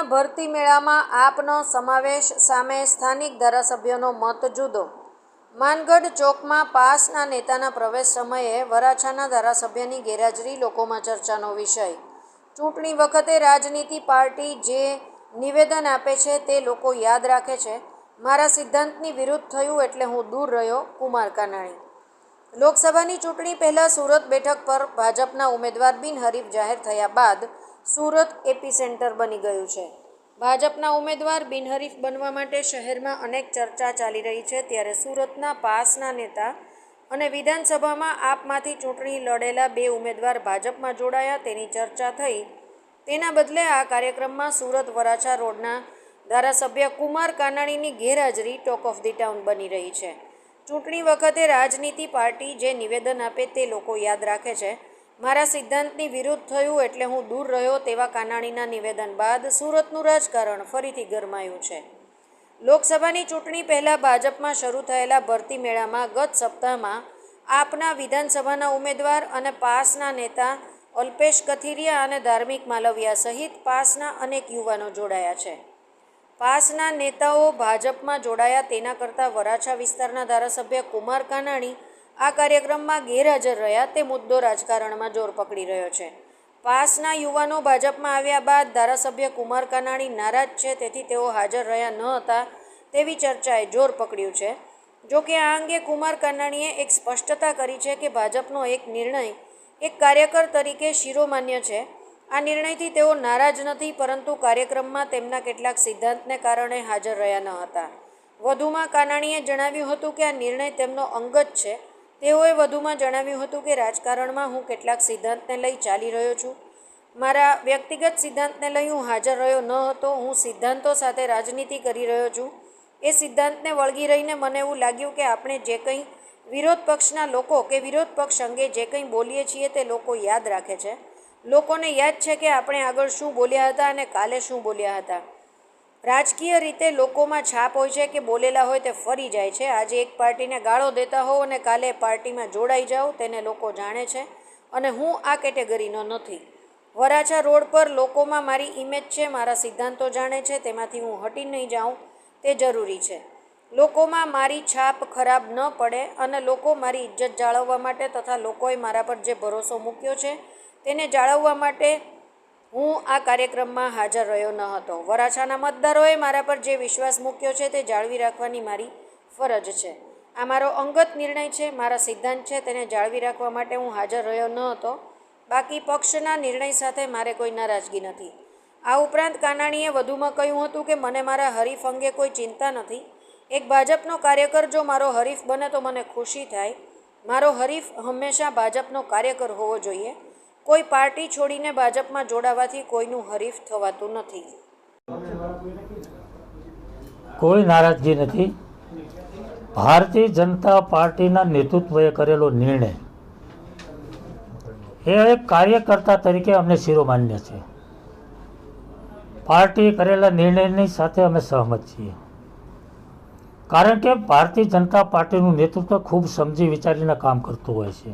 સુરતના ભરતી મેળામાં આપનો સમાવેશ સામે સ્થાનિક ધારાસભ્યોનો મત જુદો. માનગઢ ચોકમાં પાસના નેતાના પ્રવેશ સમયે વરાછાના ધારાસભ્યની ગેરહાજરી, લોકોમાં ચર્ચાનો વિષય. ચૂંટણી વખતે રાજનીતિ પાર્ટી જે નિવેદન આપે છે તે લોકો યાદ રાખે છે. મારા સિદ્ધાંતની વિરુદ્ધ થયું એટલે હું દૂર રહ્યો, કુમાર કાનાણી. લોકસભાની ચૂંટણી પહેલાં સુરત બેઠક પર ભાજપના ઉમેદવાર બિનહરીફ જાહેર થયા બાદ સુરત એપી સેન્ટર બની ગયું છે. ભાજપના ઉમેદવાર બિનહરીફ બનવા માટે શહેરમાં અનેક ચર્ચા ચાલી રહી છે ત્યારે સુરતના પાસના નેતા અને વિધાનસભામાં આપમાંથી ચૂંટણી લડેલા બે ઉમેદવાર ભાજપમાં જોડાયા તેની ચર્ચા થઈ. તેના બદલે આ કાર્યક્રમમાં સુરત વરાછા રોડના ધારાસભ્ય કુમાર કાનાણીની ગેરહાજરી ટોક ઓફ ધી ટાઉન બની રહી છે. ચૂંટણી વખતે રાજનીતિ પાર્ટી જે નિવેદન આપે તે લોકો યાદ રાખે છે. મારા સિદ્ધાંતની વિરુદ્ધ થયું એટલે હું દૂર રહ્યો તેવા કાનાણીના નિવેદન બાદ સુરતનું રાજકારણ ફરીથી ગરમાયું છે. લોકસભાની ચૂંટણી પહેલાં ભાજપમાં શરૂ થયેલા ભરતી મેળામાં ગત સપ્તાહમાં આપના વિધાનસભાના ઉમેદવાર અને પાસના નેતા અલ્પેશ કથિરિયા અને ધાર્મિક માલવિયા સહિત પાસના અનેક યુવાનો જોડાયા છે. પાસના નેતાઓ ભાજપમાં જોડાયા તેના કરતાં વરાછા વિસ્તારના ધારાસભ્ય કુમાર કાનાણી આ કાર્યક્રમમાં ગેરહાજર રહ્યા તે મુદ્દો રાજકારણમાં જોર પકડી રહ્યો છે. પાસના યુવાનો ભાજપમાં આવ્યા બાદ ધારાસભ્ય કુમાર કાનાણી નારાજ છે, તેથી તેઓ હાજર રહ્યા ન હતા તેવી ચર્ચાએ જોર પકડ્યું છે. જો કે આ અંગે કુમાર કાનાણીએ એક સ્પષ્ટતા કરી છે કે ભાજપનો એક નિર્ણય એક કાર્યકર તરીકે શિરોમાન્ય છે. આ નિર્ણયથી તેઓ નારાજ નથી, પરંતુ કાર્યક્રમમાં તેમના કેટલાક સિદ્ધાંતને કારણે હાજર રહ્યા ન હતા. વધુમાં કાનાણીએ જણાવ્યું હતું કે આ નિર્ણય તેમનો અંગત છે. તેઓએ વધુમાં જણાવ્યું હતું કે રાજકારણમાં હું કેટલાક સિદ્ધાંતને લઈ ચાલી રહ્યો છું. મારા વ્યક્તિગત સિદ્ધાંતને લઈ હું હાજર રહ્યો ન હતો, હું સિદ્ધાંતો સાથે રાજનીતિ કરી રહ્યો છું. એ સિદ્ધાંતને વળગી રહીને મને એવું લાગ્યું કે આપણે જે કંઈ વિરોધ પક્ષના લોકો કે વિરોધ પક્ષ અંગે જે કંઈ બોલીએ છીએ તે લોકો યાદ રાખે છે. લોકોને યાદ છે કે આપણે આગળ શું બોલ્યા હતા અને કાલે શું બોલ્યા હતા. રાજકીય રીતે લોકોમાં છાપ હોય છે કે બોલેલા હોય તે ફરી જાય છે. આજે એક પાર્ટીને ગાળો દેતા હોવ અને કાલે પાર્ટીમાં જોડાઈ જાઓ તેને લોકો જાણે છે અને હું આ કેટેગરીનો નથી. વરાછા રોડ પર લોકોમાં મારી ઇમેજ છે, મારા સિદ્ધાંતો જાણે છે, તેમાંથી હું હટી નહીં જાઉં, તે જરૂરી છે. લોકોમાં મારી છાપ ખરાબ ન પડે અને લોકો મારી ઇજ્જત જાળવવા માટે તથા લોકોએ મારા પર જે ભરોસો મૂક્યો છે તેને જાળવવા માટે હું આ કાર્યક્રમમાં હાજર રહ્યો ન હતો. વરાછાના મતદારોએ મારા પર જે વિશ્વાસ મૂક્યો છે તે જાળવી રાખવાની મારી ફરજ છે. આ મારો અંગત નિર્ણય છે, મારા સિદ્ધાંત છે, તેને જાળવી રાખવા માટે હું હાજર રહ્યો ન હતો. બાકી પક્ષના નિર્ણય સાથે મારે કોઈ નારાજગી નથી. આ ઉપરાંત કાનાણીએ વધુમાં કહ્યું હતું કે મને મારા હરીફ અંગે કોઈ ચિંતા નથી. એક ભાજપનો કાર્યકર જો મારો હરીફ બને તો મને ખુશી થાય. મારો હરીફ હંમેશા ભાજપનો કાર્યકર હોવો જોઈએ. કોઈ પાર્ટી છોડીને ભાજપમાં જોડાવાથી કોઈનું હરીફ થવાતું નથી. કોઈ નારાજગી નથી. ભારતીય જનતા પાર્ટીના નેતૃત્વએ કરેલો નિર્ણય એ એક કાર્યકર્તા તરીકે અમને શિરોમાન્ય છે. પાર્ટીએ કરેલા નિર્ણયની સાથે અમે સહમત છીએ. કારણ કે ભારતીય જનતા પાર્ટીનું નેતૃત્વ ખૂબ સમજી વિચારીને કામ કરતું હોય છે.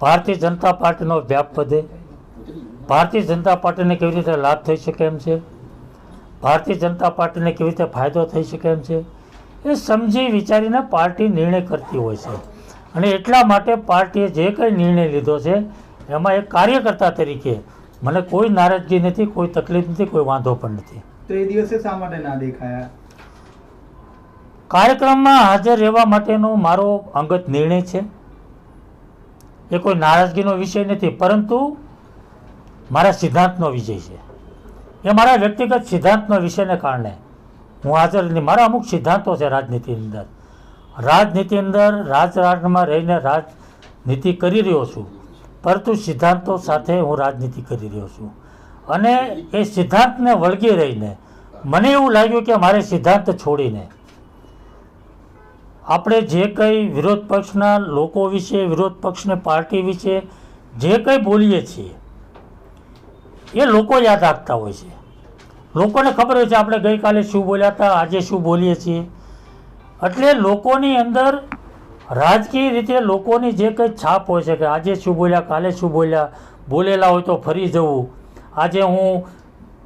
ભારતીય જનતા પાર્ટીનો વ્યાપ વધે. ભારતીય જનતા પાર્ટીને કેવી રીતે લાભ થઈ શકે એમ છે? ભારતીય જનતા પાર્ટીને કેવી રીતે ફાયદો થઈ શકે એમ છે? એ સમજી વિચારીને પાર્ટી નિર્ણય કરતી હોય છે. અને એટલા માટે પાર્ટીએ જે કંઈ નિર્ણય લીધો છે એમાં એક કાર્યકર્તા તરીકે મને કોઈ નારાજગી નથી કોઈ તકલીફ નથી કોઈ વાંધો પણ નથી. તો એ દિવસે શા માટે ના દેખાયા? કાર્યક્રમમાં હાજર રહેવા માટેનો મારો અંગત નિર્ણય છે. એ કોઈ નારાજગીનો વિષય નથી, પરંતુ મારા સિદ્ધાંતનો વિષય છે. એ મારા વ્યક્તિગત સિદ્ધાંતનો વિષયને કારણે હું હાજર નથી. મારા અમુક સિદ્ધાંતો છે રાજનીતિની અંદર. રાજનીતિ અંદર રાજકારણમાં રહીને રાજનીતિ કરી રહ્યો છું, પરંતુ સિદ્ધાંતો સાથે હું રાજનીતિ કરી રહ્યો છું. અને એ સિદ્ધાંતને વળગી રહીને મને એવું લાગ્યું કે મારે સિદ્ધાંત છોડીને આપણે જે કંઈ વિરોધ પક્ષના લોકો વિશે, વિરોધ પક્ષને, પાર્ટી વિશે જે કંઈ બોલીએ છીએ, એ લોકો યાદ રાખતા હોય છે. લોકોને ખબર હોય છે આપણે ગઈકાલે શું બોલ્યા હતા, આજે શું બોલીએ છીએ. એટલે લોકોની અંદર રાજકીય રીતે લોકોની જે કંઈ છાપ હોય છે કે આજે શું બોલ્યા, કાલે શું બોલ્યા, બોલેલા હોય તો ફરી જવું. આજે હું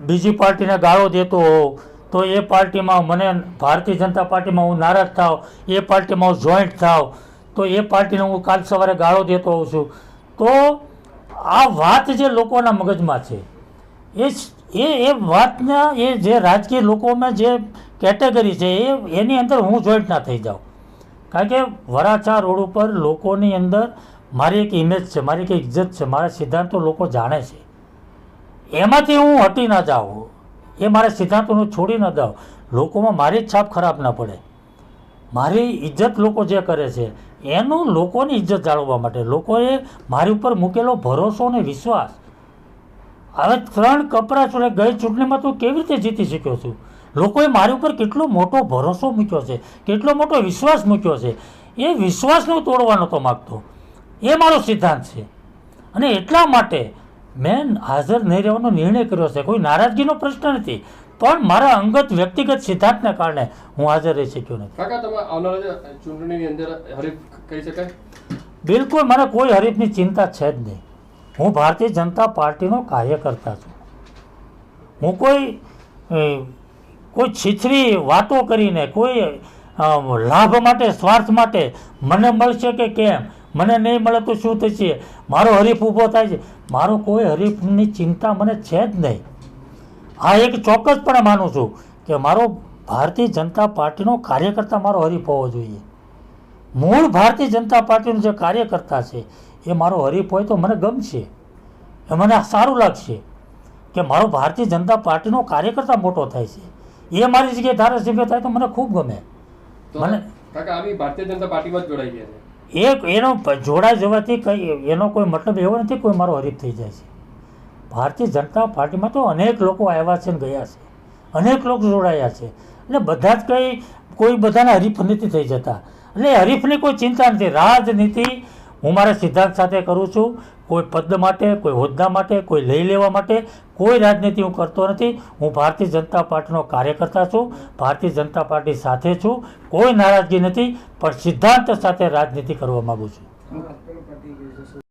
બીજી પાર્ટીને ગાળો દેતો હોઉં. તો એ પાર્ટીમાં મને ભારતીય જનતા પાર્ટીમાં હું નારાજ થાવ, એ પાર્ટીમાં હું જોઈન્ટ થાવ, તો એ પાર્ટીને હું કાલ સવારે ગાળો દેતો હોઉં છું. તો આ વાત જે લોકોના મગજમાં છે, એ એ એ વાતના, એ જે રાજકીય લોકોમાં જે કેટેગરી છે, એ, એની અંદર હું જોઈન્ટ ના થઈ જાઉં. કારણ કે વરાછા રોડ ઉપર લોકોની અંદર મારી એક ઇમેજ છે, મારી એક ઇજ્જત છે, મારા સિદ્ધાંતો લોકો જાણે છે. એમાંથી હું હટી ના જાઉં. એ મારા સિદ્ધાંતોને છોડી ન દઉં લોકોમાં મારી જ છાપ ખરાબ ના પડે. મારી ઇજ્જત લોકો જે કરે છે, એનું લોકોની ઇજ્જત જાળવવા માટે લોકોએ મારી ઉપર મૂકેલો ભરોસો અને વિશ્વાસ. હવે ત્રણ કપરા છોડે ગઈ ચૂંટણીમાં તું કેવી રીતે જીતી શક્યો છું? લોકોએ મારી ઉપર કેટલો મોટો ભરોસો મૂક્યો છે, કેટલો મોટો વિશ્વાસ મૂક્યો છે? એ વિશ્વાસને હું તોડવા નહોતો માગતો. એ મારો સિદ્ધાંત છે. અને એટલા માટે મેં હાજર નહીં રહેવાનો નિર્ણય કર્યો છે. કોઈ નારાજગીનો પ્રશ્ન નથી. પણ મારા અંગત વ્યક્તિગત સિદ્ધાંતને કારણે હું હાજર રહી શક્યો નથી. કાકા તમે આવનારા ચૂંટણીની અંદર હરીફ કહી શકાય? બિલકુલ મને કોઈ હરીફની ચિંતા છે જ નહીં. હું ભારતીય જનતા પાર્ટીનો કાર્યકર્તા છું. હું કોઈ કોઈ છીછરી વાતો કરીને કોઈ લાભ માટે સ્વાર્થ માટે મને મળશે કે કેમ? મને નહીં મળે તો શું થશે? મારો હરીફ ઊભો થાય છે. મારો કોઈ હરીફની ચિંતા મને છે જ નહીં. હા એક ચોક્કસપણે માનું છું કે મારો ભારતીય જનતા પાર્ટીનો કાર્યકર્તા મારો હરીફ હોવો જોઈએ. મૂળ ભારતીય જનતા પાર્ટીનો જે કાર્યકર્તા છે એ મારો હરીફ હોય તો મને ગમશે. એ મને સારું લાગશે કે મારો ભારતીય જનતા પાર્ટીનો કાર્યકર્તા મોટો થાય છે. એ મારી જગ્યાએ ધારાસભ્ય થાય તો મને ખૂબ ગમે. મને- કાકા આવી ભારતીય જનતા પાર્ટીમાં જ જોડાઈ ગયા છે. એક એનો જોડા જવાથી કંઈ, એનો કોઈ મતલબ એવો નથી કોઈ મારો હરીફ થઈ જાય છે. ભારતીય જનતા પાર્ટીમાં તો અનેક લોકો આવ્યા છે ને ગયા છે. અનેક લોકો જોડાયા છે. એટલે બધા જ કંઈ, કોઈ બધાના હરીફ નથી થઈ જતા. એટલે હરીફની કોઈ ચિંતા નથી. રાજનીતિ હું મારા સિદ્ધાંત સાથે કરું છું. કોઈ પદ માટે, કોઈ હોદ્દા માટે, કોઈ લઈ લેવા માટે કોઈ રાજનીતિ હું કરતો નથી. હું ભારતીય જનતા પાર્ટીનો કાર્યકર્તા છું, ભારતીય જનતા પાર્ટી સાથે છું, કોઈ નારાજગી નથી, પણ સિદ્ધાંત સાથે રાજનીતિ કરવા માગું છું.